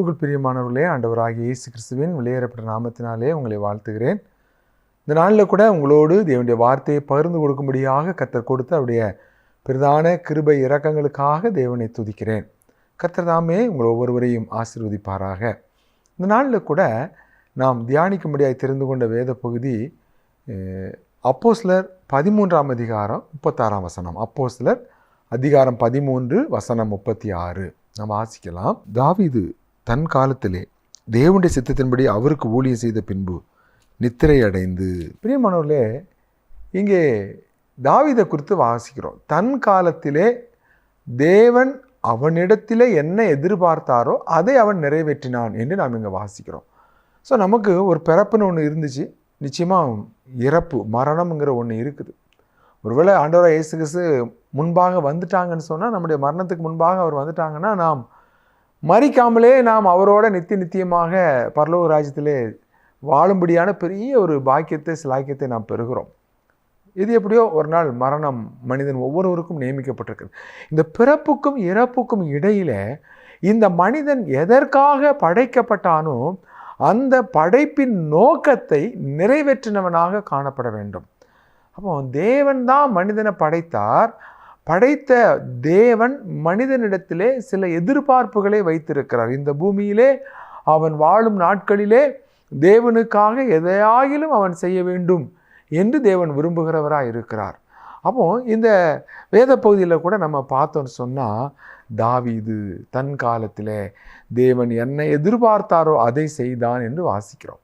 கிறிஸ்துவுக்குள் பிரியமானவர்களே ஆண்டவராகிய இயேசு கிறிஸ்துவின் வெளியேறப்பட்ட நாமத்தினாலே உங்களை வாழ்த்துகிறேன். இந்த நாளில் கூட உங்களோடு தேவனுடைய வார்த்தையை பகிர்ந்து கொடுக்கும்படியாக கத்தர் கொடுத்து அவருடைய பிரதான கிருபை இறக்கங்களுக்காக தேவனை துதிக்கிறேன். கத்தர் தாமே உங்கள் ஒவ்வொருவரையும் ஆசீர்வதிப்பாராக. இந்த நாளில் கூட நாம் தியானிக்கும்படியாக தெரிந்து கொண்ட வேத பகுதி அப்போஸ்லர் பதிமூன்றாம் அதிகாரம் முப்பத்தாறாம் வசனம். அப்போஸ்லர் அதிகாரம் பதிமூன்று வசனம் முப்பத்தி ஆறு. நம்ம வாசிக்கலாம். தாவிது தன் காலத்திலே தேவனுடைய சித்தத்தின்படி அவருக்கு ஊழியம் செய்த பின்பு நித்திரை அடைந்து பிரியமானவர்களே இங்கே தாவிதை குறித்து வாசிக்கிறோம். தன் காலத்திலே தேவன் அவனிடத்திலே என்ன எதிர்பார்த்தாரோ அதை அவன் நிறைவேற்றினான் என்று நாம் இங்கே வாசிக்கிறோம். ஸோ நமக்கு ஒரு பிறப்புன்னு ஒன்று இருந்துச்சு. நிச்சயமாக இறப்பு மரணம்ங்கிற ஒன்று இருக்குது. ஒருவேளை ஆண்டவராக இயேசு கிறிஸ்து முன்பாக வந்துட்டாங்கன்னு சொன்னால் நம்முடைய மரணத்துக்கு முன்பாக அவர் வந்துட்டாங்கன்னா நாம் மறிக்காமலே நாம் அவரோட நித்திய நித்தியமாக பரலோக ராஜ்யத்திலே வாழும்படியான பெரிய ஒரு பாக்கியத்தை சிலாக்கியத்தை நாம் பெறுகிறோம். இது எப்படியோ ஒரு நாள் மரணம் மனிதன் ஒவ்வொருவருக்கும் நியமிக்கப்பட்டிருக்குது இந்த பிறப்புக்கும் இறப்புக்கும் இடையில இந்த மனிதன் எதற்காக படைக்கப்பட்டானோ அந்த படைப்பின் நோக்கத்தை நிறைவேற்றினவனாக காணப்பட வேண்டும். அப்போ தேவன் தான் மனிதனை படைத்தார். படைத்த தேவன் மனிதனிடத்திலே சில எதிர்பார்ப்புகளை வைத்திருக்கிறார். இந்த பூமியிலே அவன் வாழும் நாட்களிலே தேவனுக்காக எதையாகிலும் அவன் செய்ய வேண்டும் என்று தேவன் விரும்புகிறவராக இருக்கிறார். அப்போ இந்த வேத பகுதியில் கூட நம்ம பார்த்தோன்னு சொன்னால் தாவிது தன் காலத்தில் தேவன் என்ன எதிர்பார்த்தாரோ அதை செய்தான் என்று வாசிக்கிறோம்.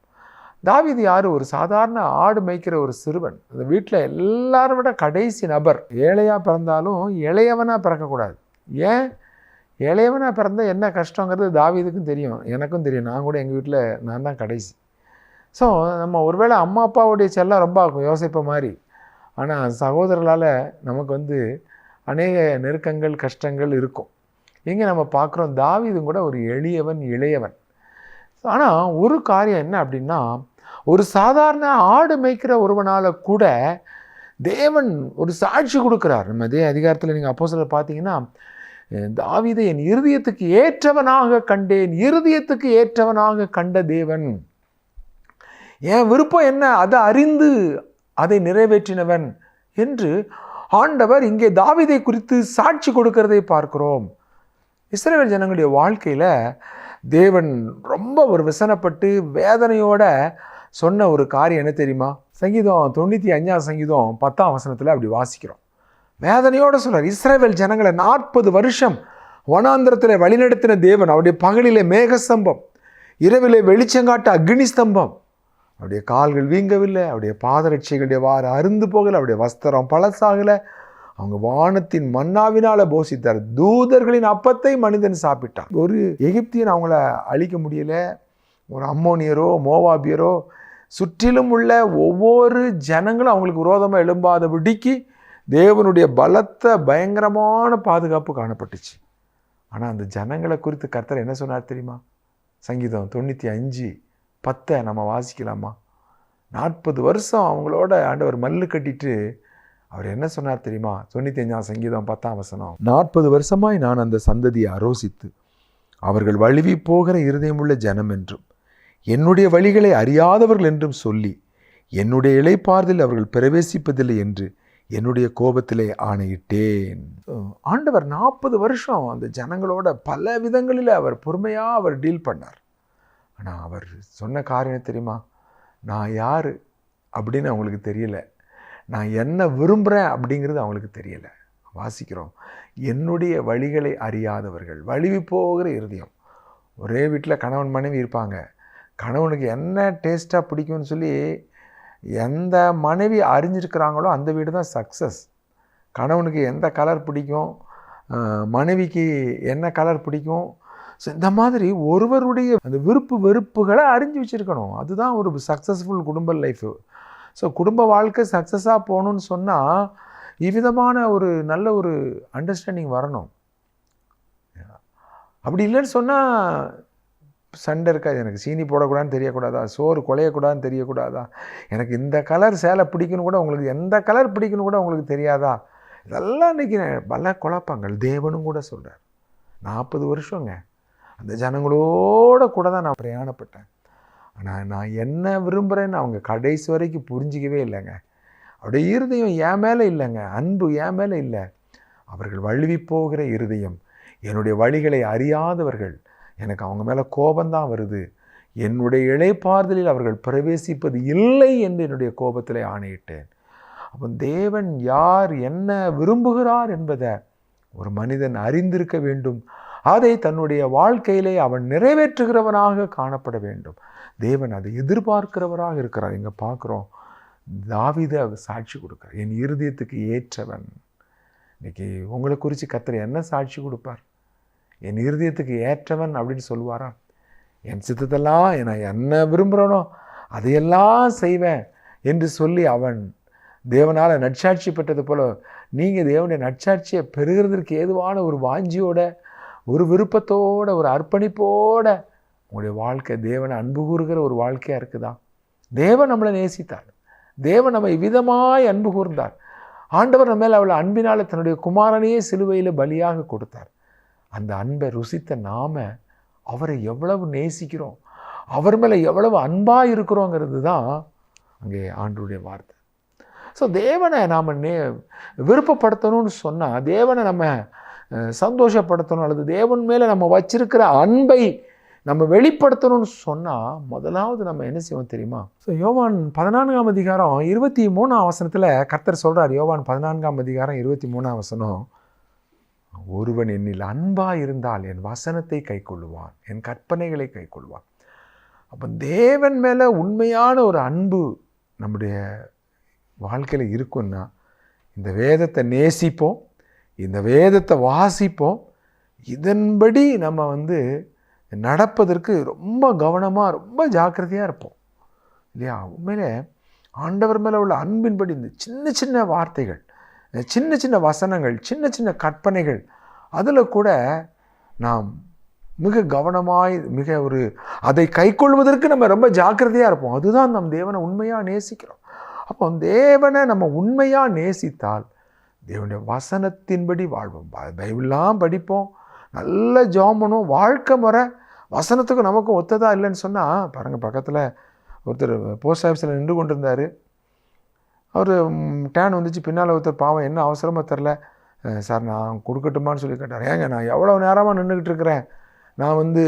தாவீது யார்? ஒரு சாதாரண ஆடு மேய்க்கிற ஒரு சிறுவன். அந்த வீட்டில் எல்லாரும் விட கடைசி நபர். ஏழையாக பிறந்தாலும் இளையவனாக பிறக்கக்கூடாது. ஏன்? இளையவனாக பிறந்தால் என்ன கஷ்டங்கிறது தாவீதுக்கும் தெரியும். எனக்கும் தெரியும். நான் கூட எங்கள் வீட்டில் நான் தான் கடைசி. ஸோ நம்ம ஒருவேளை அம்மா அப்பாவுடைய செல்லம் ரொம்ப ஆகும். யோசிப்ப மாதிரி. ஆனால் சகோதரர்களால் நமக்கு வந்து அநேக நெருக்கங்கள் கஷ்டங்கள் இருக்கும். இங்கே நம்ம பார்க்குறோம் தாவீதும் கூட ஒரு எளியவன் இளையவன். ஆனால் ஒரு காரியம் என்ன அப்படின்னா ஒரு சாதாரண ஆடு மேய்க்கிற ஒருவனால் கூட தேவன் ஒரு சாட்சி கொடுக்குறார். நம்ம இதே அதிகாரத்தில் நீங்கள் அப்போ சில பார்த்தீங்கன்னா தாவிதை என் இருதயத்துக்கு ஏற்றவனாக கண்டேன் இருதயத்துக்கு ஏற்றவனாக கண்ட தேவன். என் விருப்பம் என்ன? அதை அறிந்து அதை நிறைவேற்றினவன். என்று ஆண்டவர் இங்கே தாவிதை குறித்து சாட்சி கொடுக்கிறதை பார்க்கிறோம். இஸ்ரேல் ஜனங்களுடைய வாழ்க்கையில் தேவன் ரொம்ப ஒரு விசனப்பட்டு வேதனையோட சொன்ன ஒரு காரியம் என்ன தெரியுமா? சங்கீதம் தொண்ணூற்றி அஞ்சாம் சங்கீதம் பத்தாம் வசனத்தில் அப்படி வாசிக்கிறோம். வேதனையோடு சொல்கிறார் இஸ்ரேவேல் ஜனங்களை நாற்பது வருஷம் வனாந்திரத்தில் வழிநடத்தின தேவன் அவருடைய பகலிலே மேகஸ்தம்பம் இரவிலே வெளிச்சங்காட்ட அக்னி ஸ்தம்பம் அவருடைய கால்கள் வீங்கவில்லை அவருடைய பாதரட்சிகளுடைய வார அருந்து போகலை அவருடைய வஸ்திரம் பழசாகலை. அவங்க வானத்தின் மன்னாவினால் போஷித்தார். தூதர்களின் அப்பத்தை மனிதன் சாப்பிட்டான். ஒரு எகிப்தியன் அவங்கள அழிக்க முடியல. ஒரு அம்மோனியரோ மோவாபியரோ சுற்றிலும் உள்ள ஒவ்வொரு ஜனங்களும் அவங்களுக்கு விரோதமாக எழும்பாதபடிக்கு தேவனுடைய பலத்த பயங்கரமான பாதுகாப்பு காணப்பட்டுச்சு. ஆனால் அந்த ஜனங்களை குறித்து கர்த்தர் என்ன சொன்னார் தெரியுமா? சங்கீதம் தொண்ணூற்றி அஞ்சு பத்தை நம்ம வாசிக்கலாமா? நாற்பது வருஷம் அவங்களோட ஆண்டவர் மல்லு கட்டிட்டு அவர் என்ன சொன்னார் தெரியுமா? தொண்ணூற்றி அஞ்சாம் சங்கீதம் பத்தாம் வசனம். நாற்பது வருஷமாய் நான் அந்த சந்ததியை அரோசித்து அவர்கள் வழுவி போகிற இருதயமுள்ள ஜனம் என்றும் என்னுடைய வழிகளை அறியாதவர்கள் என்றும் சொல்லி என்னுடைய இலைப்பார்தில் அவர்கள் பிரவேசிப்பதில்லை என்று என்னுடைய கோபத்திலே ஆணையிட்டேன். ஆண்டவர் நாற்பது வருஷம் அந்த ஜனங்களோட பல விதங்களில் அவர் பொறுமையாக அவர் டீல் பண்ணார். ஆனால் அவர் சொன்ன காரியம் என்ன தெரியுமா? நான் யார் அப்படின்னு அவங்களுக்கு தெரியல. நான் என்ன விரும்புகிறேன் அப்படிங்கிறது அவங்களுக்கு தெரியல. வாசிக்கிறோம். என்னுடைய வழிகளை அறியாதவர்கள் வழிவி போகிற இருதயம். ஒரே வீட்டில் கணவன் மனைவி இருப்பாங்க. கணவனுக்கு என்ன டேஸ்ட்டாக பிடிக்கும்னு சொல்லி எந்த மனைவி அறிஞ்சிருக்கிறாங்களோ அந்த வீடு தான் சக்ஸஸ் கணவனுக்கு எந்த கலர் பிடிக்கும்? மனைவிக்கு என்ன கலர் பிடிக்கும்? ஸோ இந்த மாதிரி ஒருவருடைய அந்த விருப்பு வெறுப்புகளை அறிஞ்சு வச்சுருக்கணும். அதுதான் ஒரு சக்ஸஸ்ஃபுல் குடும்ப லைஃபு ஸோ குடும்ப வாழ்க்கை சக்ஸஸாக போகணுன்னு சொன்னால் இவ்விதமான ஒரு நல்ல ஒரு அண்டர்ஸ்டாண்டிங் வரணும். அப்படி இல்லைன்னு சொன்னால் சண்டை இருக்காது. எனக்கு சீனி போடக்கூடாதுன்னு தெரியக்கூடாதா? சோறு குலையக்கூடாதுன்னு தெரியக்கூடாதா? எனக்கு இந்த கலர் சேலை பிடிக்கணும் கூட உங்களுக்கு எந்த கலர் பிடிக்கணும் கூட உங்களுக்கு தெரியாதா? இதெல்லாம் இன்றைக்கி பல குழப்பங்கள். தேவனும் கூட சொல்கிறார் நாற்பது வருஷங்க. அந்த ஜனங்களோட கூட தான் நான் பிரயாணப்பட்டேன். ஆனால் நான் என்ன விரும்புகிறேன்னு அவங்க கடைசி வரைக்கும் புரிஞ்சிக்கவே இல்லைங்க. அவருடைய இருதயம் என் மேலே இல்லைங்க. அன்பு என் மேலே இல்லை. அவர்கள் வழுவி போகிற இருதயம். என்னுடைய வழிகளை அறியாதவர்கள். எனக்கு அவங்க மேலே கோபந்தான் வருது. என்னுடைய இழைப்பார்தலில் அவர்கள் பிரவேசிப்பது இல்லை என்று என்னுடைய கோபத்தில் ஆணையிட்டேன். அப்போ தேவன் யார் என்ன விரும்புகிறார் என்பதை ஒரு மனிதன் அறிந்திருக்க வேண்டும். அதை தன்னுடைய வாழ்க்கையிலே அவன் நிறைவேற்றுகிறவனாக காணப்பட வேண்டும். தேவன் அதை எதிர்பார்க்கிறவராக இருக்கிறார். இங்கே பார்க்குறோம் தாவிதை அவர் சாட்சி கொடுக்குறார். என் இருதயத்துக்கு ஏற்றவன். இன்றைக்கி உங்களை குறித்து கத்திர என்ன சாட்சி கொடுப்பார்? என் இருதயத்துக்கு ஏற்றவன் அப்படின்னு சொல்லுவாரா என் சித்தத்தெல்லாம் நான் என்ன விரும்புகிறேனோ அதையெல்லாம் செய்வேன் என்று சொல்லி அவன் தேவனால் நட்சாட்சி பெற்றது போல நீங்கள் தேவனுடைய நட்சாட்சியை பெறுகிறதற்கு ஏதுவான ஒரு வாஞ்சியோட ஒரு விருப்பத்தோட ஒரு அர்ப்பணிப்போட உங்களுடைய வாழ்க்கை தேவனை அன்பு கூறுகிற ஒரு வாழ்க்கையாக இருக்குதா? தேவன் நம்மளை நேசித்தார். தேவன் நம்மை விதமாய் அன்பு கூர்ந்தார். ஆண்டவர் நம்ம மேலே அவளை அன்பினால் தன்னுடைய குமாரனையே சிலுவையில் பலியாக கொடுத்தார். அந்த அன்பை ருசித்த நாம் அவரை எவ்வளவு நேசிக்கிறோம்? அவர் மேலே எவ்வளவு அன்பாக இருக்கிறோங்கிறது தான் அங்கே ஆண்டுடைய வார்த்தை. ஸோ தேவனை நாம் நே விருப்பப்படுத்தணும்னு சொன்னால் தேவனை நம்ம சந்தோஷப்படுத்தணும் அல்லது தேவன் மேலே நம்ம வச்சிருக்கிற அன்பை நம்ம வெளிப்படுத்தணும்னு சொன்னால் முதலாவது நம்ம என்ன செய்வோம் தெரியுமா? ஸோ யோவான் பதினான்காம் அதிகாரம் இருபத்தி மூணாம் வசனத்தில் கர்த்தர் சொல்கிறார் யோவான் பதினான்காம் அதிகாரம் இருபத்தி மூணாம் வசனம். ஒருவன் என்னில் அன்பாக இருந்தால் என் வசனத்தை கைக்கொள்ளுவான் என் கற்பனைகளை கைக்கொள்வான். அப்போ தேவன் மேலே உண்மையான ஒரு அன்பு நம்முடைய வாழ்க்கையில் இருக்குன்னா இந்த வேதத்தை நேசிப்போம் இந்த வேதத்தை வாசிப்போம் இதன்படி நம்ம வந்து நடப்பதற்கு ரொம்ப கவனமாக ரொம்ப ஜாக்கிரதையாக இருப்போம். இல்லையா? உண்மையிலே ஆண்டவர் மேலே உள்ள அன்பின்படி இந்த சின்ன சின்ன வார்த்தைகள் சின்ன சின்ன வசனங்கள் சின்ன சின்ன கற்பனைகள் அதில் கூட நாம் மிக கவனமாய் மிக ஒரு அதை கைக்கொள்வதற்கு நம்ம ரொம்ப ஜாக்கிரதையாக இருப்போம். அதுதான் நம் தேவனை உண்மையாக நேசிக்கிறோம். அப்போ தேவனை நம்ம உண்மையாக நேசித்தால் தேவனுடைய வசனத்தின்படி வாழ்வோம். பைபிள்லாம் படிப்போம். நல்ல ஜோமனும் பண்ணுவோம். வாழ்க்கை முறை வசனத்துக்கும் நமக்கும் ஒத்ததாக இல்லைன்னு சொன்னால் பாருங்கள் பக்கத்தில் ஒருத்தர் போஸ்ட் ஆஃபீஸில் நின்று கொண்டிருந்தார். அவர் டேன் வந்துச்சு. பின்னால் ஒருத்தர் பாவம் என்ன அவசரமோ தெரில சார் நான் கொடுக்கட்டுமான்னு சொல்லி கேட்டார். ஏங்க நான் எவ்வளோ நேரமாக நின்றுக்கிட்டு இருக்கிறேன்? நான் வந்து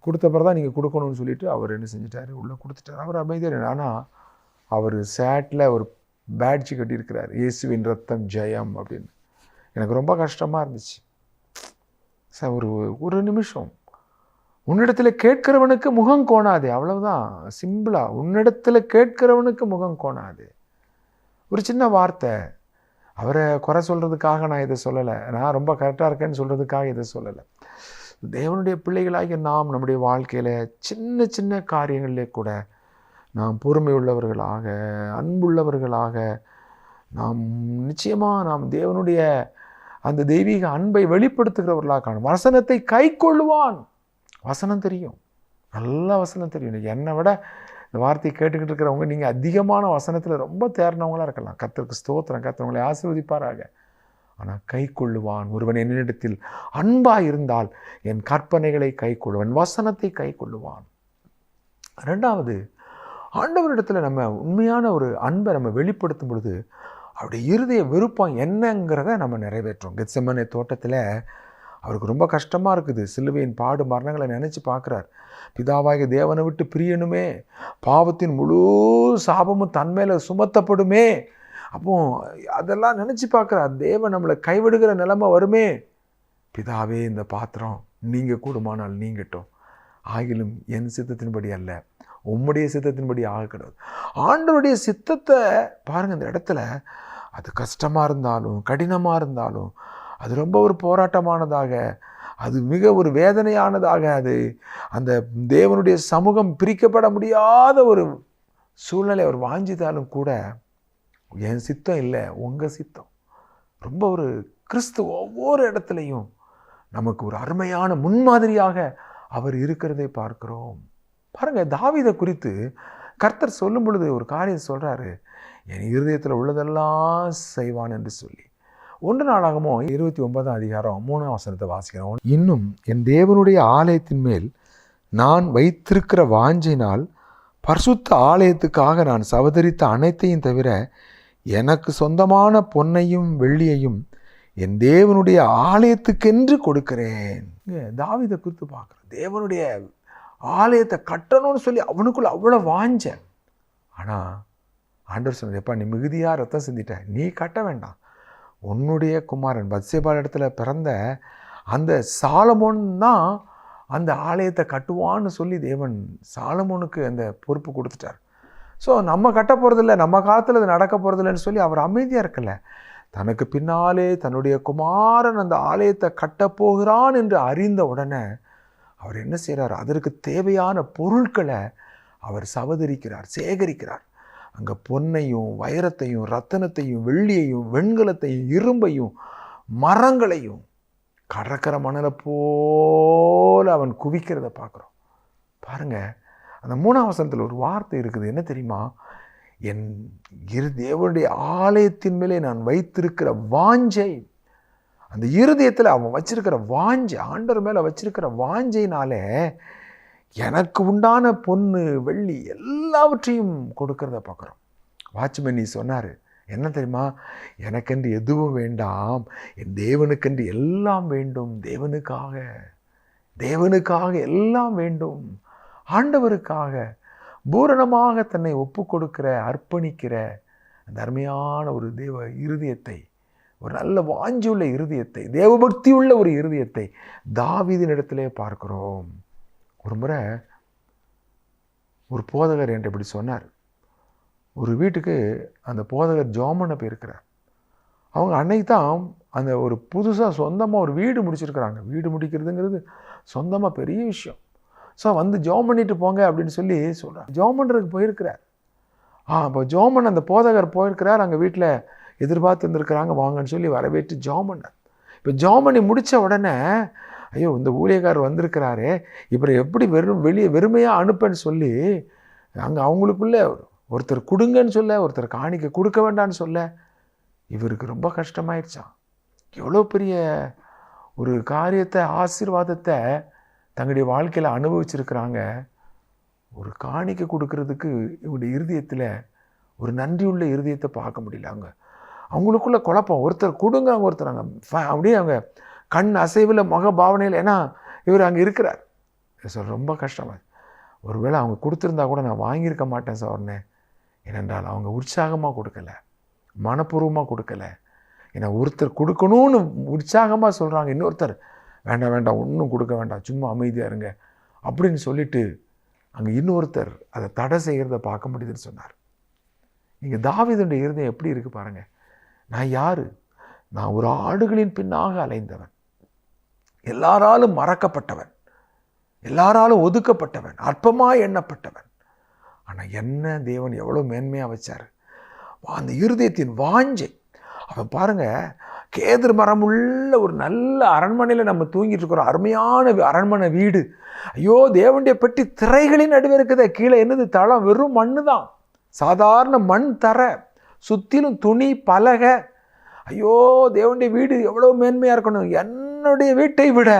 கொடுத்த பிறகு தான் நீங்கள் கொடுக்கணும்னு சொல்லிவிட்டு அவர் என்ன செஞ்சிட்டாரு? உள்ளே கொடுத்துட்டார். அவர் அமைதியார் ஆனால் அவர் சேட்டில் ஒரு பேட்ஜ் கட்டியிருக்கிறார். இயேசுவின் ரத்தம் ஜெயம் அப்படின்னு. எனக்கு ரொம்ப கஷ்டமாக இருந்துச்சு. சார் ஒரு ஒரு நிமிஷம். உன்னிடத்தில் கேட்கிறவனுக்கு முகம் கோணாதே. அவ்வளவுதான். சிம்பிளாக உன்னிடத்தில் கேட்கிறவனுக்கு முகம் கோணாதே. ஒரு சின்ன வார்த்தை. அவரை குறை சொல்கிறதுக்காக நான் இதை சொல்லலை. நான் ரொம்ப கரெக்டாக இருக்கேன்னு சொல்கிறதுக்காக இதை சொல்லலை. தேவனுடைய பிள்ளைகளாகிய நாம் நம்முடைய வாழ்க்கையில் சின்ன சின்ன காரியங்களிலே கூட நாம் பொறுமை உள்ளவர்களாக அன்புள்ளவர்களாக நாம் நிச்சயமாக நாம் தேவனுடைய அந்த தெய்வீக அன்பை வெளிப்படுத்துகிறவர்களாக காணும். வசனத்தை கை கொள்ளுவான். வசனம் தெரியும். நல்ல வசனம் தெரியும். என்னை விட இந்த வார்த்தையை கேட்டுக்கிட்டு இருக்கிறவங்க நீங்கள் அதிகமான வசனத்தில் ரொம்ப தேர்னவங்களா இருக்கலாம். கத்தருக்கு ஸ்தோத்திரம். கத்தவங்களை ஆசீர்வதிப்பாராக. ஆனால் கை கொள்ளுவான் ஒருவன் என்னிடத்தில் அன்பாக இருந்தால் என் கற்பனைகளை கை கொள்ளுவான் வசனத்தை கை கொள்ளுவான். ரெண்டாவது ஆண்டவரிடத்தில் நம்ம உண்மையான ஒரு அன்பை நம்ம வெளிப்படுத்தும் பொழுது அவருடைய இருதய விருப்பம் என்னங்கிறத நம்ம நிறைவேற்றோம் கெத்செமனே தோட்டத்தில் அவருக்கு ரொம்ப கஷ்டமாக இருக்குது. சிலுவையின் பாடு மரணங்களை நினச்சி பார்க்குறார். பிதாவாகிய தேவனை விட்டு பிரியணுமே. பாவத்தின் முழு சாபமும் தன்மையில் சுமத்தப்படுமே. அப்போ அதெல்லாம் நினச்சி பார்க்குறார். தேவன் நம்மளை கைவிடுகிற நிலைமை வருமே. பிதாவே இந்த பாத்திரம் நீங்கள் கூடுமானால் நீங்கட்டும். ஆகிலும் என் சித்தத்தின்படி அல்ல. உம்முடைய சித்தத்தின்படி ஆகக்கூடாது ஆண்டவருடைய சித்தத்தை பாருங்கள் இந்த இடத்துல. அது கஷ்டமாக இருந்தாலும் கடினமாக இருந்தாலும் அது ரொம்ப ஒரு போராட்டமானதாக அது மிக ஒரு வேதனையானதாக அது. அந்த தேவனுடைய சமூகம் பிரிக்கப்பட முடியாத ஒரு சூழ்நிலை அவர் வாஞ்சித்தாலும் கூட என் சித்தம் இல்லை உங்கள் சித்தம். ரொம்ப ஒரு கிறிஸ்து ஒவ்வொரு இடத்துலையும் நமக்கு ஒரு அருமையான முன்மாதிரியாக அவர் இருக்கிறதை பார்க்கிறோம். பாருங்கள் தாவிதை குறித்து கர்த்தர் சொல்லும் பொழுது ஒரு காரியம் சொல்கிறாரு என் இருதயத்தில் உள்ளதெல்லாம் செய்வான் என்று சொல்லி. ஒன்று நாளாகமோ இருபத்தி ஒன்பதாம் அதிகாரம் மூணாம் வசனத்தை வாசிக்கிறோம். இன்னும் என் தேவனுடைய ஆலயத்தின் மேல் நான் வைத்திருக்கிற வாஞ்சினால் பரிசுத்த ஆலயத்துக்காக நான் சவதரித்த அனைத்தையும் தவிர எனக்கு சொந்தமான பொன்னையும் வெள்ளியையும் என் தேவனுடைய ஆலயத்துக்கென்று கொடுக்கிறேன். தாவிதை குறித்து பார்க்குறேன் தேவனுடைய ஆலயத்தை கட்டணும்னு சொல்லி அவனுக்குள்ள அவ்வளோ வாஞ்சேன் ஆனால் ஆண்டவர் சொன்னார் எப்பா நீ மிகுதியாக ரத்தம் சிந்திட்ட? நீ கட்ட வேண்டாம். உன்னுடைய குமாரன் பத்சேபால் இடத்துல பிறந்த அந்த சாலமோன் தான் அந்த ஆலயத்தை கட்டுவான்னு சொல்லி தேவன் சாலமோனுக்கு அந்த பொறுப்பு கொடுத்துட்டார். ஸோ நம்ம கட்ட போகிறதில்ல நம்ம காலத்தில் அது நடக்க போகிறதில்லன்னு சொல்லி அவர் அமைதியாக இருக்கல. தனக்கு பின்னாலே தன்னுடைய குமாரன் அந்த ஆலயத்தை கட்டப்போகிறான் என்று அறிந்த உடனே அவர் என்ன செய்கிறார் அதற்கு தேவையான பொருட்களை அவர் சவதரிக்கிறார் சேகரிக்கிறார். அங்கே பொன்னையும் வைரத்தையும் ரத்தனத்தையும் வெள்ளியையும் வெண்கலத்தையும் இரும்பையும் மரங்களையும் கடற்கரை மணலை போல் அவன் குவிக்கிறத பார்க்குறோம். பாருங்கள் அந்த மூணாம் வசனத்தில் ஒரு வார்த்தை இருக்குது. என்ன தெரியுமா? என் இரு தேவனுடைய ஆலயத்தின் மேலே நான் வைத்திருக்கிற வாஞ்சை அந்த இருதயத்தில் அவன் வச்சிருக்கிற வாஞ்சை ஆண்டவர் மேலே வச்சிருக்கிற வாஞ்சைனாலே எனக்கு உண்டான பொண்ணு வெள்ளி எல்லாவற்றையும் கொடுக்கறத பார்க்குறோம். வாட்ச்மேன் நீ சொன்னார் என்ன தெரியுமா? எனக்கென்று எதுவும் வேண்டாம். என் தேவனுக்கென்று எல்லாம் வேண்டும். தேவனுக்காக தேவனுக்காக எல்லாம் வேண்டும். ஆண்டவருக்காக பூரணமாக தன்னை ஒப்பு கொடுக்கிற அர்ப்பணிக்கிற அந்த அருமையான ஒரு தேவ இருதயத்தை ஒரு நல்ல வாஞ்சியுள்ள இருதயத்தை தேவபக்தி உள்ள ஒரு இருதயத்தை தாவிதின் இடத்திலே பார்க்கிறோம். ஒரு முறை ஒரு போதகர் என்று இப்படி சொன்னார். ஒரு வீட்டுக்கு அந்த போதகர் ஜோமனை போயிருக்கிறார் அவங்க அன்னைக்கு தான் அந்த ஒரு புதுசாக சொந்தமாக ஒரு வீடு முடிச்சிருக்கிறாங்க. வீடு முடிக்கிறதுங்கிறது சொந்தமாக பெரிய விஷயம். ஸோ வந்து ஜோம் பண்ணிட்டு போங்க அப்படின்னு சொல்லி சொல்கிறார் ஜோம் பண்ணுறதுக்கு போயிருக்கிறார். ஆ அப்போ ஜோமன் அந்த போதகர் போயிருக்கிறார். அங்கே வீட்டில் எதிர்பார்த்து இருந்திருக்கிறாங்க வாங்கன்னு சொல்லி வரவேற்று ஜோம் பண்ணார் இப்போ ஜோம் பண்ணி முடித்த உடனே ஐயோ இந்த ஊழியக்காரர் வந்திருக்கிறாரே. இவரை எப்படி வெறும் வெளியே வெறுமையாக அனுப்பேன்னு சொல்லி அங்கே அவங்களுக்குள்ளே ஒருத்தர் கொடுங்கன்னு சொல்ல ஒருத்தர் காணிக்க கொடுக்க வேண்டான்னு சொல்ல இவருக்கு ரொம்ப கஷ்டமாயிடுச்சான் எவ்வளோ பெரிய ஒரு காரியத்தை ஆசீர்வாதத்தை தங்களுடைய வாழ்க்கையில் அனுபவிச்சிருக்கிறாங்க. ஒரு காணிக்க கொடுக்கறதுக்கு இவங்களுடைய இருதயத்தில் ஒரு நன்றியுள்ள இருதயத்தை பார்க்க முடியல அவங்க அவங்களுக்குள்ள குழப்பம். ஒருத்தர் கொடுங்க ஒருத்தர் அங்கே அப்படியே அவங்க கண் அசைவில் முக பாவனையில் ஏன்னா இவர் அங்கே இருக்கிறார். சார் ரொம்ப கஷ்டமா ஒருவேளை அவங்க கொடுத்துருந்தா கூட நான் வாங்கியிருக்க மாட்டேன் சார்னே ஏனென்றால் அவங்க உற்சாகமாக கொடுக்கல. மனப்பூர்வமாக கொடுக்கல. ஏன்னா ஒருத்தர் கொடுக்கணும்னு உற்சாகமாக சொல்கிறாங்க இன்னொருத்தர். வேண்டாம் வேண்டாம் ஒன்றும் கொடுக்க வேண்டாம் சும்மா அமைதியாக இருங்க அப்படின்னு சொல்லிட்டு அங்கே இன்னொருத்தர் அதை தடை செய்கிறத பார்க்க முடியுதுன்னு சொன்னார். இங்கே தாவீதுடைய இருதயம் எப்படி இருக்குது பாருங்கள் நான் யார்? நான் ஒரு ஆடுகளின் பின்னாக அலைந்தவன். எல்லாராலும் மறக்கப்பட்டவன். எல்லாராலும் ஒதுக்கப்பட்டவன். அற்பமாக எண்ணப்பட்டவன். ஆனால் என்ன தேவன் எவ்வளோ மேன்மையாக வச்சார். அந்த இருதயத்தின் வாஞ்சை. அவன் பாருங்க கேதர் மரம் உள்ள ஒரு நல்ல அரண்மனையில் நம்ம தூங்கிட்டு இருக்கிறோம். அருமையான அரண்மனை வீடு. ஐயோ தேவனுடைய பெட்டி திரைகளின் நடுவே இருக்குதே. கீழே என்னது? தளம். வெறும் மண்ணு தான் சாதாரண மண் தர. சுற்றிலும் துணி பலகை. ஐயோ தேவனுடைய வீடு எவ்வளோ மேன்மையாக இருக்கணும்? என்னுடைய வீட்டை விட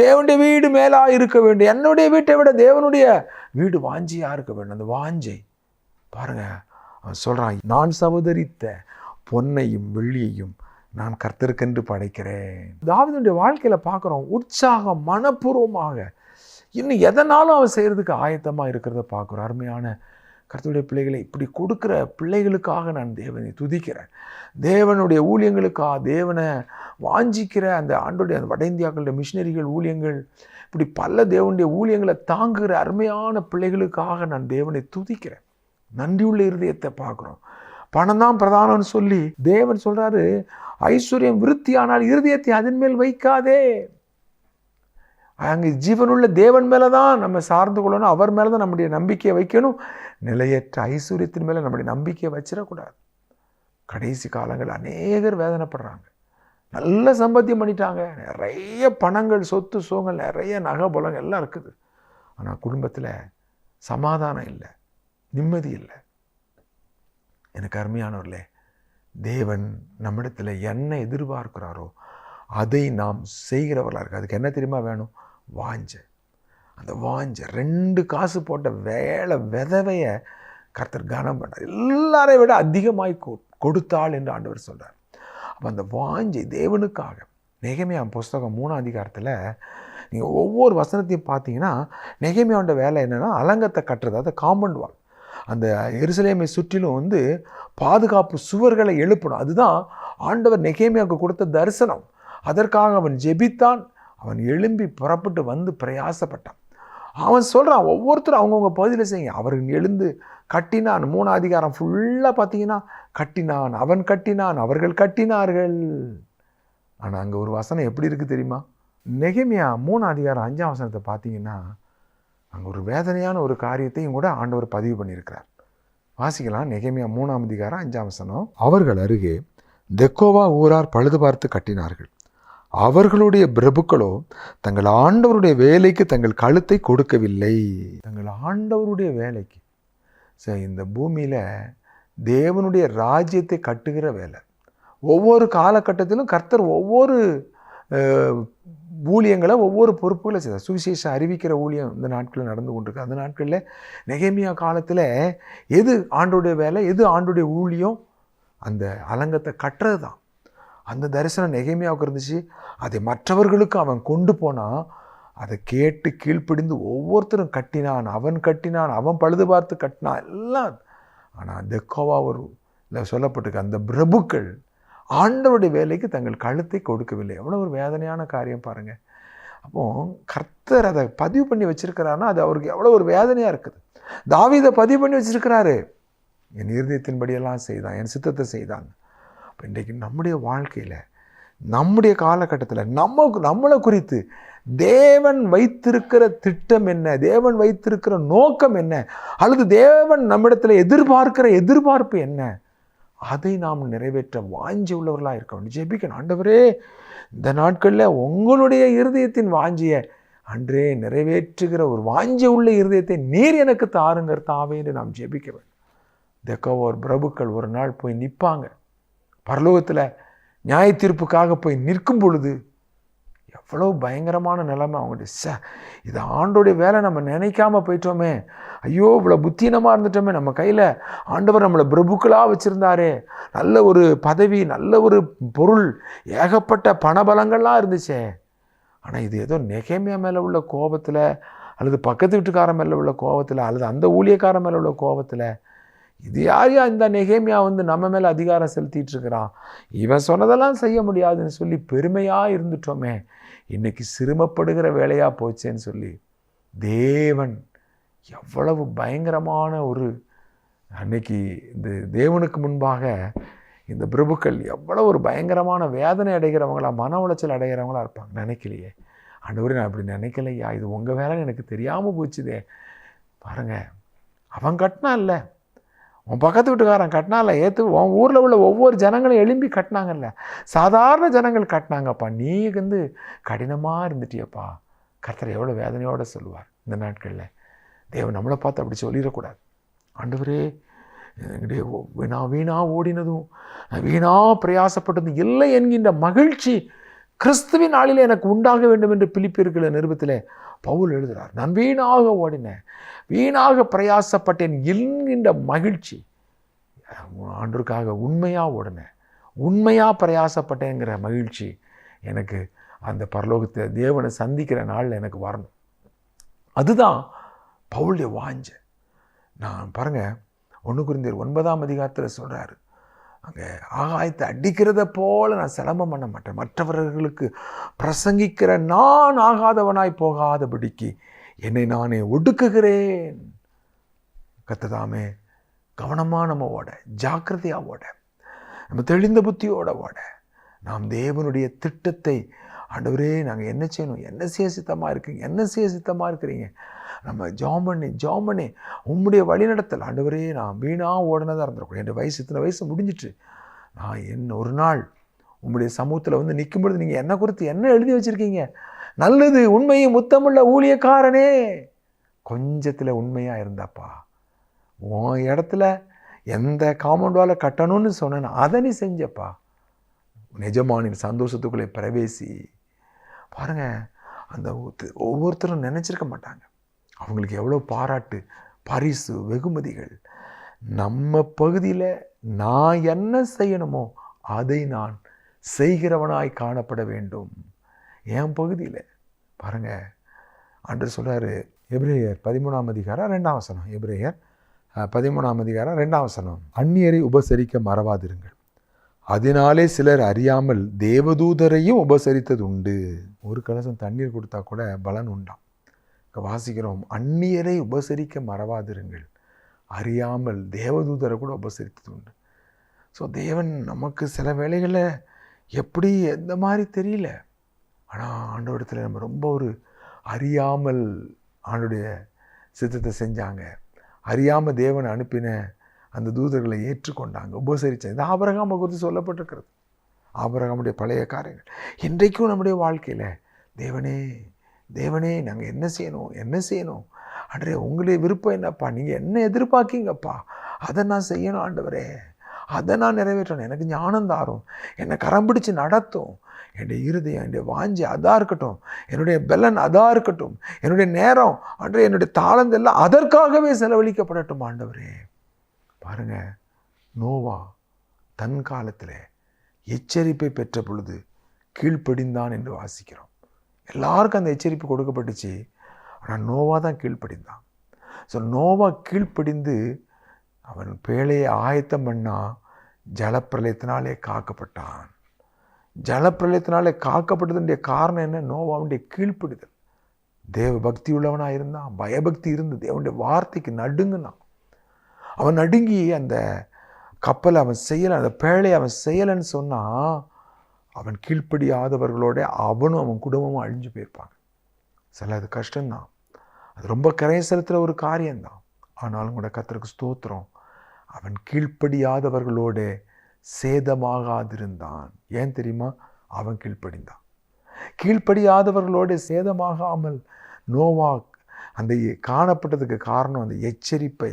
தேவனுடைய வீடு மேலாக இருக்க வேண்டும். என்னுடைய வீட்டை விட தேவனுடைய வீடு வாஞ்சியாக இருக்க வேண்டும். அந்த வாஞ்சை பாருங்கள் அவன் சொல்கிறான் நான் சகோதரித்த பொன்னையும் வெள்ளியையும் நான் கர்த்தருக்கென்று படைக்கிறேன். தாவிதனுடைய வாழ்க்கையில் பார்க்குறோம் உற்சாகம் மனப்பூர்வமாக. இன்னும் எதனாலும் அவன் செய்கிறதுக்கு ஆயத்தமாக இருக்கிறத பார்க்குறோம். அருமையான கர்த்தருடைய பிள்ளைகளை இப்படி கொடுக்குற பிள்ளைகளுக்காக நான் தேவனை துதிக்கிறேன். தேவனுடைய ஊழியங்களுக்காக தேவனை வாஞ்சிக்கிற அந்த ஆண்டுடைய அந்த வட இந்தியாக்களுடைய மிஷினரிகள் ஊழியங்கள் இப்படி பல தேவனுடைய ஊழியங்களை தாங்குகிற அருமையான பிள்ளைகளுக்காக நான் தேவனை துதிக்கிறேன். நன்றியுள்ள இருதயத்தை பார்க்குறோம். பணம் தான் பிரதானம்னு சொல்லி தேவன் சொல்கிறாரு ஐஸ்வர்யம் விருத்தியானால் இருதயத்தை அதன் மேல் வைக்காதே. அங்கே ஜீவனுள்ள தேவன் மேலே தான் நம்ம சார்ந்து கொள்ளணும். அவர் மேலே தான் நம்முடைய நம்பிக்கையை வைக்கணும். நிலையற்ற ஐஸ்வர்யத்தின் மேலே நம்முடைய நம்பிக்கையை வச்சிடக்கூடாது. கடைசி காலங்கள் அநேகர் வேதனைப்படுறாங்க. நல்ல சம்பாத்தியம் பண்ணிட்டாங்க. நிறைய பணங்கள் சொத்து சோகங்கள் நிறைய நகை புலங்கள் எல்லாம் இருக்குது. ஆனால் குடும்பத்தில் சமாதானம் இல்லை. நிம்மதி இல்லை. எனக்கு அருமையானவர்களே தேவன் நம்மிடத்தில் என்ன எதிர்பார்க்கிறாரோ அதை நாம் செய்கிறவர்களாக இருக்குது அதுக்கு என்ன தெரியுமா வேணும்? வாஞ்ச. அந்த வாஞ்ச ரெண்டு காசு போட்ட வேலை விதவைய கர்த்தர் கனம் பண்ணார். எல்லாரையும் விட அதிகமாய் கொடுத்தாள் என்று ஆண்டவர் சொல்கிறார் அப்போ அந்த வாஞ்சை தேவனுக்காக நெகமியா புஸ்தகம் மூணாம் அதிகாரத்தில் நீங்கள் ஒவ்வொரு வசனத்தையும் பார்த்தீங்கன்னா நெகமியாவோட வேலை என்னென்னா அலங்கத்தை கட்டுறது அதை காம்பவுண்ட் வால். அந்த எருசலேமை சுற்றிலும் வந்து பாதுகாப்பு சுவர்களை எழுப்பணும். அதுதான் ஆண்டவர் நெகேமியாவுக்கு கொடுத்த தரிசனம். அதற்காக அவன் ஜெபித்தான். அவன் எழும்பி புறப்பட்டு வந்து பிரயாசப்பட்டான். அவன் சொல்கிறான் ஒவ்வொருத்தரும் அவங்கவுங்க பகுதியில் செய்யுங்க. அவர்கள் எழுந்து கட்டினான். மூணு அதிகாரம் ஃபுல்லாக பார்த்தீங்கன்னா கட்டினான் அவன் கட்டினான் அவர்கள் கட்டினார்கள். ஆனால் அங்கே ஒரு வசனம் எப்படி இருக்குது தெரியுமா? நெகிமையா மூணு அதிகாரம் அஞ்சாம் வசனத்தை பார்த்தீங்கன்னா அங்கே ஒரு வேதனையான ஒரு காரியத்தையும் கூட ஆண்டவர் பதிவு பண்ணியிருக்கிறார். வாசிக்கலாம் நெகேமியா மூணாம் அதிகாரம் அஞ்சாம் வசனம். அவர்கள் அருகே தெக்கோவா ஊரார் பழுது பார்த்து கட்டினார்கள். அவர்களுடைய பிரபுக்களோ தங்கள் ஆண்டவருடைய வேலைக்கு தங்கள் கழுத்தை கொடுக்கவில்லை. தங்கள் ஆண்டவருடைய வேலைக்கு. சரி இந்த பூமியில் தேவனுடைய ராஜ்யத்தை கட்டுகிற வேலை. ஒவ்வொரு காலகட்டத்திலும் கர்த்தர் ஒவ்வொரு ஊழியங்களை ஒவ்வொரு பொறுப்புகளை செய்தார். சுவிசேஷம் அறிவிக்கிற ஊழியம் இந்த நாட்களில் நடந்து கொண்டிருக்கு. அந்த நாட்களில் நெகேமியா காலத்தில் எது ஆண்டுடைய வேலை எது ஆண்டுடைய ஊழியம்? அந்த அலங்கத்தை கட்டுறது தான் அந்த தரிசனம் நெகைமையாவுக்கு இருந்துச்சு. அதை மற்றவர்களுக்கு அவன் கொண்டு போனான் அதை கேட்டு கீழ்ப்பிடிந்து ஒவ்வொருத்தரும் கட்டினான் அவன் கட்டினான் அவன் பழுது பார்த்து கட்டினான் எல்லாம். ஆனால் தெக்கோவா ஒரு இல்லை சொல்லப்பட்டிருக்கு அந்த பிரபுக்கள் ஆண்டவருடைய வேலைக்கு தங்கள் கழுத்தை கொடுக்கவில்லை. எவ்வளோ ஒரு வேதனையான காரியம் பாருங்கள் அப்போ கர்த்தர் அதை பதிவு பண்ணி வச்சிருக்கிறாருன்னா அது அவருக்கு எவ்வளோ ஒரு வேதனையாக இருக்குது. தாவிதை பதிவு பண்ணி வச்சிருக்கிறாரு. என் இருதயத்தின்படியெல்லாம் செய்தான் என் சித்தத்தை செய்தான். அப்போ இன்றைக்கு நம்முடைய வாழ்க்கையில் நம்முடைய காலகட்டத்தில் நம்ம நம்மளை குறித்து தேவன் வைத்திருக்கிற திட்டம் என்ன? தேவன் வைத்திருக்கிற நோக்கம் என்ன? அல்லது தேவன் நம்மிடத்தில் எதிர்பார்க்கிற எதிர்பார்ப்பு என்ன? அதை நாம் நிறைவேற்ற வாஞ்சி உள்ளவர்களாக இருக்க வேண்டும். ஜெபிக்கணும். ஆண்டவரே இந்த நாட்களில் உங்களுடைய இருதயத்தின் வாஞ்சியை அன்றே நிறைவேற்றுகிற ஒரு வாஞ்சி உள்ள இருதயத்தை நீர் எனக்கு தாருங்கிற தாவே என்று நாம் ஜெபிக்க வேண்டும். தெக்கோவர் பிரபுக்கள் ஒரு நாள் போய் நிற்பாங்க. பரலோகத்தில் நியாய தீர்ப்புக்காக போய் நிற்கும் பொழுது எவ்வளோ பயங்கரமான நிலைமை அவங்களுடைய ச இது ஆண்டோடைய வேலை நம்ம நினைக்காம போயிட்டோமே. ஐயோ இவ்வளோ புத்தீனமாக இருந்துட்டோமே நம்ம கையில். ஆண்டவர் நம்மளை பிரபுக்களாக வச்சுருந்தாரே. நல்ல ஒரு பதவி நல்ல ஒரு பொருள் ஏகப்பட்ட பணபலங்கள்லாம் இருந்துச்சே. ஆனால் இது ஏதோ நெகேமியா மேலே உள்ள கோபத்தில் அல்லது பக்கத்து வீட்டுக்காரன் மேலே உள்ள கோபத்தில் அல்லது அந்த ஊழியக்காரன் மேலே உள்ள கோபத்தில் இது யாரையா இந்த நெகேமியா வந்து நம்ம மேலே அதிகாரம் செலுத்திட்டு இருக்கிறான் இவன் சொன்னதெல்லாம் செய்ய முடியாதுன்னு சொல்லி பெருமையாக இருந்துட்டோமே. இன்னைக்கு சிறுமப்படுகிற வேலையாக போச்சேன்னு சொல்லி தேவன் எவ்வளவு பயங்கரமான ஒரு அன்னைக்கு இந்த தேவனுக்கு முன்பாக இந்த பிரபுக்கள் எவ்வளோ ஒரு பயங்கரமான வேதனை அடைகிறவங்களா மன உளைச்சல் அடைகிறவங்களா இருப்பாங்க. நினைக்கலையே. ஆண்டவரே நான் இப்படி நினைக்கலையா? இது உங்கள் வேலைன்னு எனக்கு தெரியாமல் போச்சுதே. பாருங்க அவன் கட்டினா இல்லை உன் பக்கத்து வீட்டுக்காரன் கட்டினால ஏற்று உன் ஊரில் உள்ள ஒவ்வொரு ஜனங்களும் எழும்பி கட்டினாங்கல்ல. சாதாரண ஜனங்கள் கட்டினாங்கப்பா. நீ வந்து கடினமாக இருந்துட்டியப்பா. கர்த்தர் எவ்வளோ வேதனையோடு சொல்லுவார் இந்த நாட்களில். தேவன் நம்மளை பார்த்து அப்படி சொல்லிடக்கூடாது. ஆண்டவரே என்னுடைய வீணா நான் வீணா ஓடினதும் வீணாக வீணா பிரயாசப்பட்டதும் இல்லை என்கின்ற மகிழ்ச்சி கிறிஸ்துவின் நாளில் எனக்கு உண்டாக வேண்டும் என்று பிலிப்பியிருக்கிற நிருபத்தில் பவுல் எழுதுகிறார் நான் வீணாக ஓடினேன் வீணாக பிரயாசப்பட்டேன் என்கின்ற மகிழ்ச்சி. ஆண்டுக்காக உண்மையாக ஓடினேன் உண்மையாக பிரயாசப்பட்டேங்கிற மகிழ்ச்சி எனக்கு அந்த பரலோகத்தை தேவனை சந்திக்கிற நாளில் எனக்கு வரணும். அதுதான் பவுளுடைய வாஞ்ச. நான் பாருங்கள் ஒன்று குறிந்தர் ஒன்பதாம் அதிகாரத்தில் சொல்கிறாரு அங்கே ஆகாயத்தை அடிக்கிறத போல நான் சிலம்பம் பண்ண மாட்டேன். மற்றவர்களுக்கு பிரசங்கிக்கிற நான் ஆகாதவனாய் போகாதபடிக்கு என்னை நானே ஒடுக்குகிறேன். கத்ததாமே கவனமாக நம்ம ஓட ஜாக்கிரதையாக ஓட நம்ம தெளிந்த புத்தியோட ஓட. நாம் தேவனுடைய திட்டத்தை ஆண்டவரே நாங்கள் என்ன செய்யணும்? என்ன செய்ய சித்தமாக இருக்கீங்க? என்ன செய்ய சித்தமாக இருக்கிறீங்க? நம்ம ஜாம் பண்ணி ஜாம் பண்ணி உம்முடைய வழிநடத்தல். ஆண்டவரே நான் வீணாக ஓடினதாக இருந்திருக்கணும் என் வயசு இத்தனை வயசு முடிஞ்சிட்டு நான் என்ன ஒரு நாள் உங்களுடைய சமூகத்தில் வந்து நிற்கும் பொழுது நீங்கள் என்ன குறித்து என்ன எழுதி வச்சுருக்கீங்க? நல்லது உண்மையும் முத்தமுள்ள ஊழியக்காரனே. கொஞ்சத்தில் உண்மையாக இருந்தாப்பா. உன் இடத்துல எந்த காம்பவுண்ட் கட்டணும்னு சொன்னேன் அதை நீ செஞ்சப்பா. நிஜமானின் சந்தோஷத்துக்குள்ளே பிரவேசி. பாருங்க அந்த ஒவ்வொருத்தரும் நினச்சிருக்க மாட்டாங்க. அவங்களுக்கு எவ்வளோ பாராட்டு பரிசு வெகுமதிகள். நம்ம பகுதியில் நான் என்ன செய்யணுமோ அதை நான் செய்கிறவனாய் காணப்பட வேண்டும். என் பகுதியில். பாருங்க. அன்று சொல்றாரு எப்ரேயர் பதிமூணாம் அதிகாரம் ரெண்டாம் வசனம். எப்ரேயர் பதிமூணாம் அதிகாரம் ரெண்டாம் வசனம். அந்நியரை உபசரிக்க மறவாதிருங்கள். அதனாலே சிலர் அறியாமல் தேவதூதரையும் உபசரித்தது உண்டு ஒரு கலசம் தண்ணீர் கொடுத்தா கூட பலன் உண்டாம். வாசிக்கிறோம். அந்நியரை உபசரிக்க மறவாதிருங்கள். அறியாமல் தேவதூதரை கூட உபசரித்தது உண்டு ஸோ தேவன் நமக்கு சில வேலைகளை எப்படி எந்த மாதிரி தெரியல. ஆனால் ஆண்டோடத்தில் நம்ம ரொம்ப ஒரு அறியாமல் ஆண்டுடைய சித்தத்தை செஞ்சாங்க. அறியாமல் தேவன் அனுப்பின அந்த தூதர்களை ஏற்றுக்கொண்டாங்க உபசரித்தாங்க இது ஆபரகாமை குறித்து சொல்லப்பட்டிருக்கிறது. ஆபரகாமுடைய பழைய காரியங்கள். இன்றைக்கும் நம்முடைய வாழ்க்கையில் தேவனே தேவனே நாங்கள் என்ன செய்யணும் என்ன செய்யணும்? அன்றே உங்களுடைய விருப்பம் என்னப்பா? நீங்கள் என்ன எதிர்பார்க்கீங்கப்பா? அதை நான் செய்யணும் ஆண்டவரே. அதை நான் நிறைவேற்றணும். எனக்கு ஞானம் தாரும். என்னை கரம் பிடிச்சு நடத்தும். என்னுடைய இருதயம் என்னுடைய வாஞ்சி அதாக இருக்கட்டும். என்னுடைய பெலன் அதாக இருக்கட்டும். என்னுடைய நேரம் அன்றே என்னுடைய தாளந்து எல்லாம் அதற்காகவே செலவழிக்கப்படட்டும் ஆண்டவரே. பாருங்க நோவா தன் காலத்தில் எச்சரிப்பை பெற்ற பொழுது கீழ்ப்படிந்தான் என்று வாசிக்கிறோம். எல்லாருக்கும் அந்த எச்சரிப்பு கொடுக்கப்பட்டுச்சு. ஆனால் நோவா தான் கீழ்ப்படிந்தான். ஸோ நோவா கீழ்ப்படிந்து அவன் பேழையை ஆயத்தம் பண்ணால் ஜலப்பிரளயத்தினாலே காக்கப்பட்டான். ஜலப்பிரளயத்தினாலே காக்கப்பட்டதுடைய காரணம் என்ன? நோவாவுடைய கீழ்ப்படுதல். தேவ பக்தி உள்ளவனாக இருந்தான் பயபக்தி இருந்தது தேவனுடைய வார்த்தைக்கு நடுங்கினான். அவன் நடுங்கி அந்த கப்பலை அவன் செய்யலை அந்த பேழையை அவன் செய்யலைன்னு சொன்னால் அவன் கீழ்ப்படியாதவர்களோட அவனும் அவன் குடும்பமும் அழிஞ்சு போயிருப்பாங்க. சில அது கஷ்டம்தான். அது ரொம்ப கரை செலுத்துகிற ஒரு காரியம்தான். ஆனாலும் கூட கத்தருக்கு ஸ்தோத்திரம். அவன் கீழ்ப்படியாதவர்களோட சேதமாகாதிருந்தான். ஏன் தெரியுமா? அவன் கீழ்ப்படிந்தான். கீழ்ப்படியாதவர்களோட சேதமாகாமல் நோவா அந்த காணப்பட்டதுக்கு காரணம் அந்த எச்சரிப்பை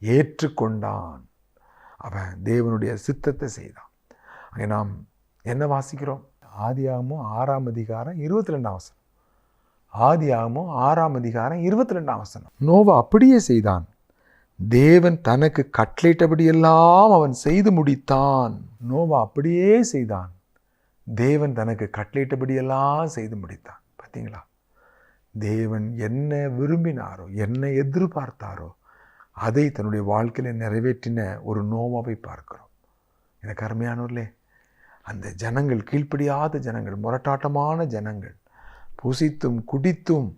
ஏற்றுக்கொண்டான். அவன் தேவனுடைய சித்தத்தை செய்தான். அங்கே நாம் என்ன வாசிக்கிறோம்? ஆதியாகமும் ஆறாம் அதிகாரம் இருபத்தி ரெண்டாம் வசனம் ஆதியாகமும் ஆறாம் அதிகாரம் இருபத்தி ரெண்டாம் வசனம். நோவா அப்படியே செய்தான். தேவன் தனக்கு கட்டளையிட்டபடியெல்லாம் அவன் செய்து முடித்தான். நோவா அப்படியே செய்தான். தேவன் தனக்கு கட்டளையிட்டபடியெல்லாம் செய்து முடித்தான். பார்த்தீங்களா தேவன் என்ன விரும்பினாரோ என்ன எதிர்பார்த்தாரோ அதை தன்னுடைய வாழ்க்கையில் நிறைவேற்றின ஒரு நோவாவை பார்க்கிறோம். எனக்கு அருமையானவர்களே அந்த ஜனங்கள் கீழ்ப்படியாத ஜனங்கள் முரட்டாட்டமான ஜனங்கள் புசித்தும் குடித்தும்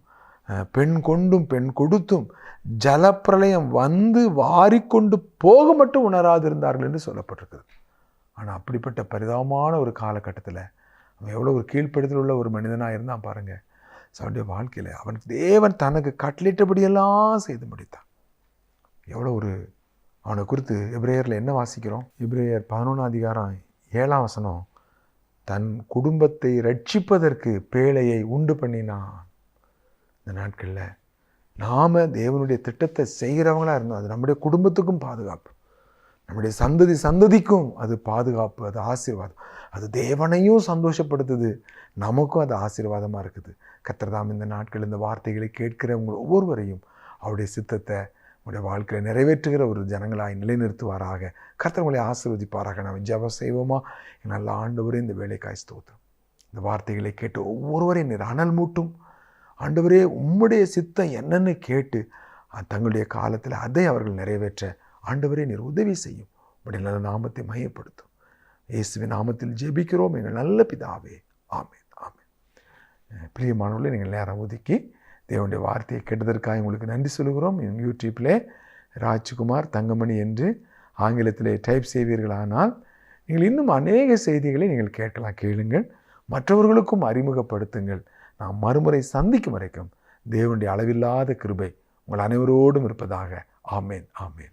பெண் கொண்டும் பெண் கொடுத்தும் ஜலப்பிரளயம் வந்து வாரிக்கொண்டு போக மட்டும் உணராதிருந்தார்கள் என்று சொல்லப்பட்டிருக்கிறது ஆனால் அப்படிப்பட்ட பரிதாபமான ஒரு காலகட்டத்தில் அவன் எவ்வளோ ஒரு கீழ்ப்படுதல் உள்ள ஒரு மனிதனாக இருந்தான் பாருங்கள் So, அவனுடைய வாழ்க்கையில் அவன் தேவன் தனக்கு கட்டளிட்டபடியெல்லாம் செய்து முடித்தான். எவ்வளோ ஒரு அவனை குறித்து எப்ரேயரில் என்ன வாசிக்கிறோம்? எப்ரேயர் பதினொன்றாம் அதிகாரம் ஏழாம் வசனம் தன் குடும்பத்தை ரட்சிப்பதற்கு பேழையை உண்டு பண்ணினான். இந்த நாட்களில் நாம் தேவனுடைய திட்டத்தை செய்கிறவங்களாக இருந்தோம். அது நம்முடைய குடும்பத்துக்கும் பாதுகாப்பு. நம்முடைய சந்ததி சந்ததிக்கும் அது பாதுகாப்பு அது ஆசீர்வாதம். அது தேவனையும் சந்தோஷப்படுத்துது. நமக்கும் அது ஆசீர்வாதமாக இருக்குது. கத்திரதாம் இந்த நாட்கள் இந்த வார்த்தைகளை கேட்கிறவங்க ஒவ்வொருவரையும் அவருடைய சித்தத்தை உங்களுடைய வாழ்க்கையில் நிறைவேற்றுகிற ஒரு ஜனங்களாய் நிலைநிறுத்துவாராக. கர்த்தவங்களை ஆசீர்வதிப்பாராக. நாம் ஜெபம் செய்வோமா? நல்ல ஆண்டவரே இந்த வேலைக்காய் ஸ்தோத்திரம். இந்த வார்த்தைகளை கேட்டு ஒவ்வொருவரையும் நீர் அனல் மூட்டும். ஆண்டவரே உம்முடைய சித்தம் என்னன்னு கேட்டு தங்களுடைய காலத்தில் அதை அவர்கள் நிறைவேற்ற ஆண்டவரே நீர் உதவி செய்யும். உடைய நல்ல நாமத்தை மையப்படுத்தும். இயேசுவின் நாமத்தில் ஜெபிக்கிறோம். எங்கள் நல்ல பிதாவே. ஆமென் ஆமென். பிரியமானவர்களை நீங்கள் நேரம் ஒதுக்கி தேவனுடைய வார்த்தையை கெட்டதற்காக உங்களுக்கு நன்றி சொல்கிறோம் யூடியூப்பில் ராஜ்குமார் தங்கமணி என்று ஆங்கிலத்திலே டைப் செய்வீர்களானால் நீங்கள் இன்னும் அநேக செய்திகளை நீங்கள் கேட்கலாம் கேளுங்கள். மற்றவர்களுக்கும் அறிமுகப்படுத்துங்கள். நாம் மறுமுறை சந்திக்கும் வரைக்கும் தேவனுடைய அளவில்லாத கிருபை உங்கள் அனைவரோடும் இருப்பதாக. ஆமேன் ஆமேன்.